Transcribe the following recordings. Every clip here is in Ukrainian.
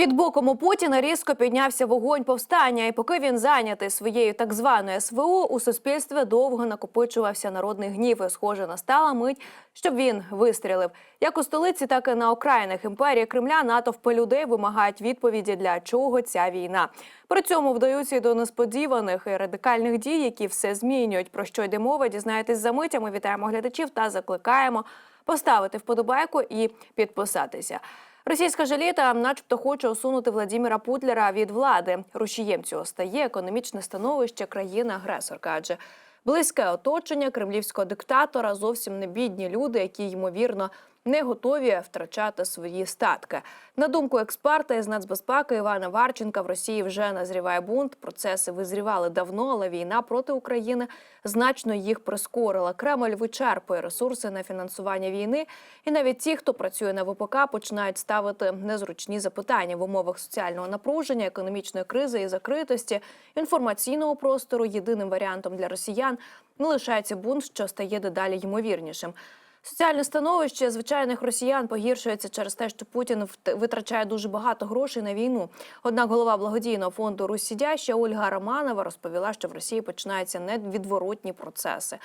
Під боком у Путіна різко піднявся вогонь повстання, і поки він зайнятий своєю так званою СВО, у суспільстві довго накопичувався народний гнів. І, схоже, настала мить, щоб він вистрілив. Як у столиці, так і на окраїнах імперії Кремля натовпи людей вимагають відповіді, для чого ця війна. При цьому вдаються й до несподіваних і радикальних дій, які все змінюють. Про що йде мова? Дізнаєтесь за мить. Ми вітаємо глядачів та закликаємо поставити вподобайку і підписатися. Російська жаліта, начебто, хоче усунути Владіміра Путлера від влади. Рушієм цього стає економічне становище країни-агресорка, адже близьке оточення кремлівського диктатора зовсім не бідні люди, які ймовірно не готові втрачати свої статки. На думку експерта із нацбезпеки Івана Варченка, в Росії вже назріває бунт. Процеси визрівали давно, але війна проти України значно їх прискорила. Кремль вичерпує ресурси на фінансування війни, і навіть ті, хто працює на ВПК, починають ставити незручні запитання в умовах соціального напруження, економічної кризи і закритості інформаційного простору. Єдиним варіантом для росіян не лишається бунт, що стає дедалі ймовірнішим. Соціальне становище звичайних росіян погіршується через те, що Путін витрачає дуже багато грошей на війну. Однак голова благодійного фонду Русь Сідяща Ольга Романова розповіла, що в Росії починаються невідворотні процеси.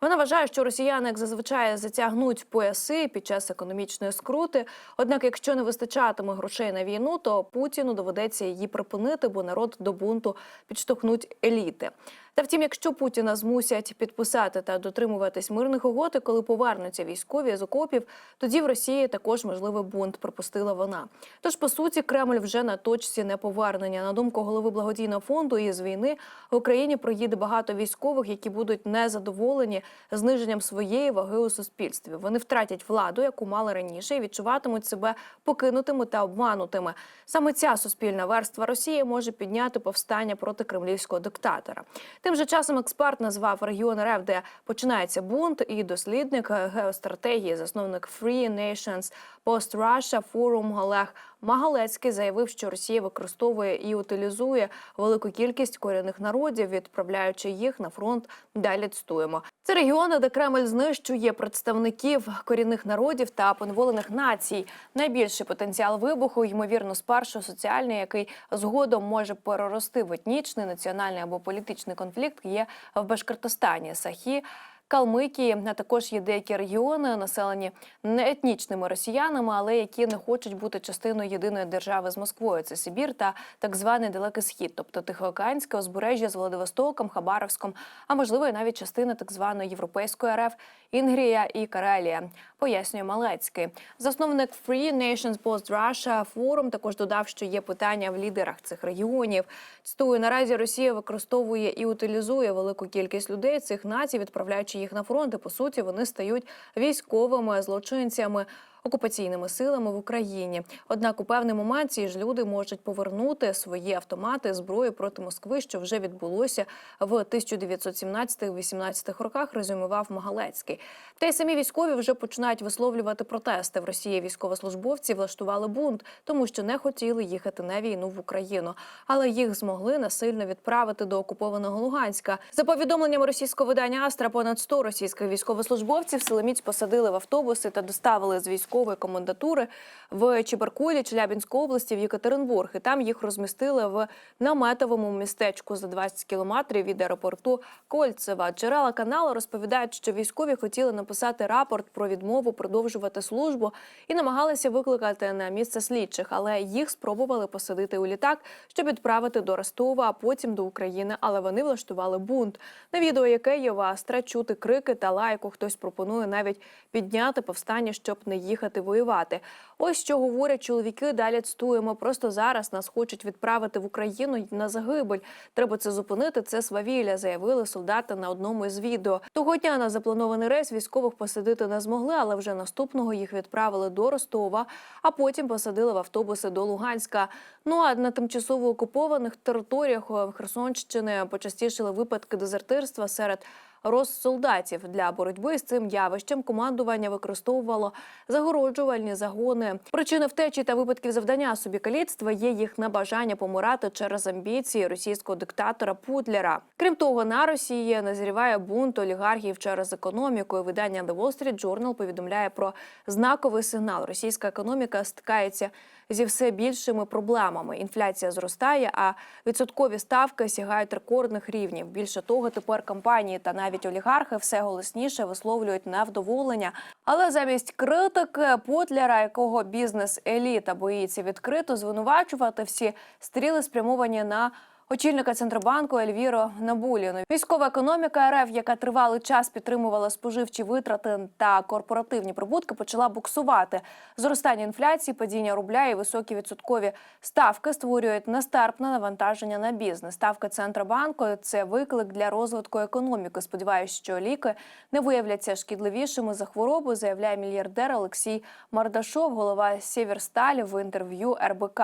Вона вважає, що росіяни, як зазвичай, затягнуть пояси під час економічної скрути. Однак, якщо не вистачатиме грошей на війну, то Путіну доведеться її припинити, бо народ до бунту підштовхнуть еліти. Та втім, якщо Путіна змусять підписати та дотримуватись мирних угод, і коли повернуться військові з окопів, тоді в Росії також можливий бунт, припустила вона. Тож, по суті, Кремль вже на точці неповернення. На думку голови благодійного фонду із війни в Україні проїде багато військових, які будуть незадоволені зниженням своєї ваги у суспільстві. Вони втратять владу, яку мали раніше, і відчуватимуть себе покинутими та обманутими. Саме ця суспільна верства Росії може підняти повстання проти кремлівського диктатора. Тим же часом експерт назвав регіон РФ, де починається бунт, і дослідник е, геостратегії, засновник Free Nations Post Russia Forum Олег Магалецький заявив, що Росія використовує і утилізує велику кількість корінних народів, відправляючи їх на фронт. Далі цитуємо. Це регіони, де Кремль знищує представників корінних народів та поневолених націй. Найбільший потенціал вибуху, ймовірно, спершу соціальний, який згодом може перерости в етнічний, національний або політичний конфлікт, є в Башкортостані, Сахі. Калмикії, а також є деякі регіони, населені не етнічними росіянами, але які не хочуть бути частиною єдиної держави з Москвою. Це Сибір та так званий Далекий Схід, тобто Тихоокеанське узбережжя з Владивостоком, Хабаровськом, а можливо і навіть частина так званої європейської РФ Інгрія і Карелія. Пояснює Малецький. Засновник Free Nations Post Russia Forum також додав, що є питання в лідерах цих регіонів. Цитую, наразі Росія використовує і утилізує велику кількість людей цих націй, відправляючи їх на фронт. І, по суті, вони стають військовими злочинцями. Окупаційними силами в Україні. Однак у певний момент ці ж люди можуть повернути свої автомати зброю проти Москви, що вже відбулося в 1917-18 роках. Резюмував Магалецький. Та й самі військові вже починають висловлювати протести. В Росії військовослужбовці влаштували бунт, тому що не хотіли їхати на війну в Україну, але їх змогли насильно відправити до окупованого Луганська. За повідомленням російського видання Астра, понад 100 російських військовослужбовців силоміць посадили в автобуси та доставили з військової комендатури в Чебаркулі, Челябінської області в Єкатеринбург. І там їх розмістили в наметовому містечку за 20 кілометрів від аеропорту Кольцева. Джерела каналу розповідають, що військові хотіли написати рапорт про відмову продовжувати службу і намагалися викликати на місце слідчих, але їх спробували посадити у літак, щоб відправити до Ростова, а потім до України. Але вони влаштували бунт. На відео, яке є Астра, чути крики та лайку. Хтось пропонує навіть підняти повстання, щоб не їхати воювати. Ось що говорять чоловіки. Далі цитуємо. Просто зараз нас хочуть відправити в Україну на загибель. Треба це зупинити. Це свавілля, заявили солдати на одному із відео. Того дня на запланований рейс військових посадити не змогли, але вже наступного їх відправили до Ростова, а потім посадили в автобуси до Луганська. Ну а на тимчасово окупованих територіях е, Херсонщини почастішили випадки дезертирства серед Россолдатів для боротьби з цим явищем командування використовувало загороджувальні загони. Причини втечі та випадків завдання собі каліцтва є їх небажання помирати через амбіції російського диктатора Путлера. Крім того, на Росії назріває бунт олігархів через економіку. І Видання The Wall Street Journal повідомляє про знаковий сигнал. Російська економіка стикається зі все більшими проблемами. Інфляція зростає, а відсоткові ставки сягають рекордних рівнів. Більше того, тепер компанії та навіть олігархи все голосніше висловлюють невдоволення. Але замість критики Путлера, якого бізнес-еліта боїться відкрито звинувачувати, всі стріли спрямовані на очільника центробанку Ельвіро Набуліну. Військова економіка РФ, яка тривалий час підтримувала споживчі витрати та корпоративні прибутки, почала буксувати. Зростання інфляції, падіння рубля і високі відсоткові ставки створюють нестерпне навантаження на бізнес. Ставка центробанку це виклик для розвитку економіки. Сподіваюсь, що ліки не виявляться шкідливішими за хворобу, заявляє мільярдер Олексій Мардашов, голова Сєвєрсталі в інтерв'ю РБК.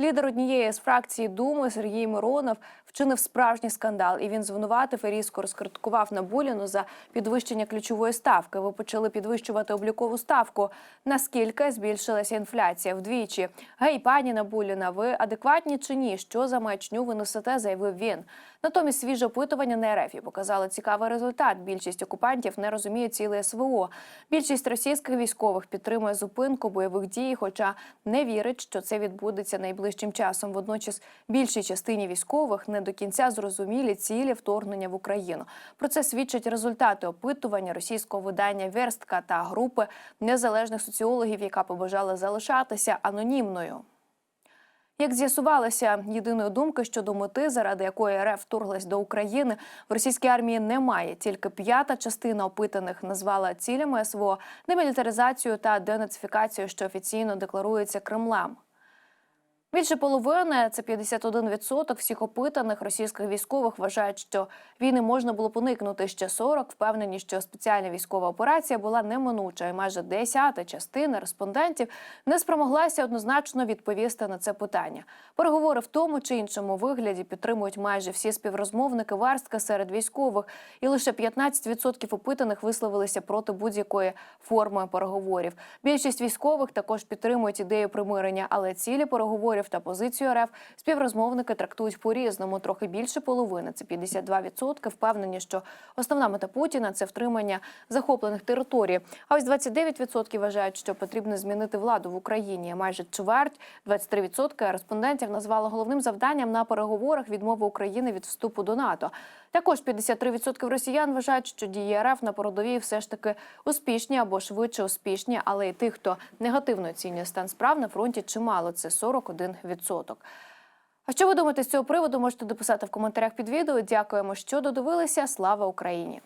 Лідер однієї з фракцій Думи Сергій Миронов вчинив справжній скандал, і він звинуватив і різко розкриткував Набуліну за підвищення ключової ставки. Ви почали підвищувати облікову ставку. Наскільки збільшилася інфляція вдвічі? Гей, пані Набуліна, ви адекватні чи ні? Що за маячню ви несете? заявив він. Натомість свіже опитування на РФ показало цікавий результат. Більшість окупантів не розуміє ціле СВО. Більшість російських військових підтримує зупинку бойових дій, хоча не вірить, що це відбудеться найближчим часом. Водночас більшій частині військових не до кінця зрозумілі цілі вторгнення в Україну. Про це свідчать результати опитування російського видання Верстка та групи незалежних соціологів, яка побажала залишатися анонімною. Як з'ясувалося, єдиної думки щодо мети, заради якої РФ вторглась до України, в російській армії немає. Тільки п'ята частина опитаних назвала цілями СВО демілітаризацію та денацифікацію, що офіційно декларується Кремлем. Більше половини це 51% всіх опитаних російських військових вважають, що війни можна було б уникнути. Ще 40 впевнені, що спеціальна військова операція була неминуча, і майже десята частина респондентів не спромоглася однозначно відповісти на це питання. Переговори в тому чи іншому вигляді підтримують майже всі співрозмовники Верстка серед військових, і лише 15% опитаних висловилися проти будь-якої форми переговорів. Більшість військових також підтримують ідею примирення, але цілі переговорів та позицію РФ співрозмовники трактують по-різному. Трохи більше половини це 52%, впевнені, що основна мета Путіна це втримання захоплених територій. А ось 29% вважають, що потрібно змінити владу в Україні. Майже чверть, 23% респондентів назвали головним завданням на переговорах відмови України від вступу до НАТО. Також 53% росіян вважають, що дії РФ на породовій все ж таки успішні або швидше успішні, але й тих, хто негативно оцінює стан справ на фронті, чимало це 41%. А що ви думаєте з цього приводу? Можете дописати в коментарях під відео. Дякуємо, що додивилися. Слава Україні!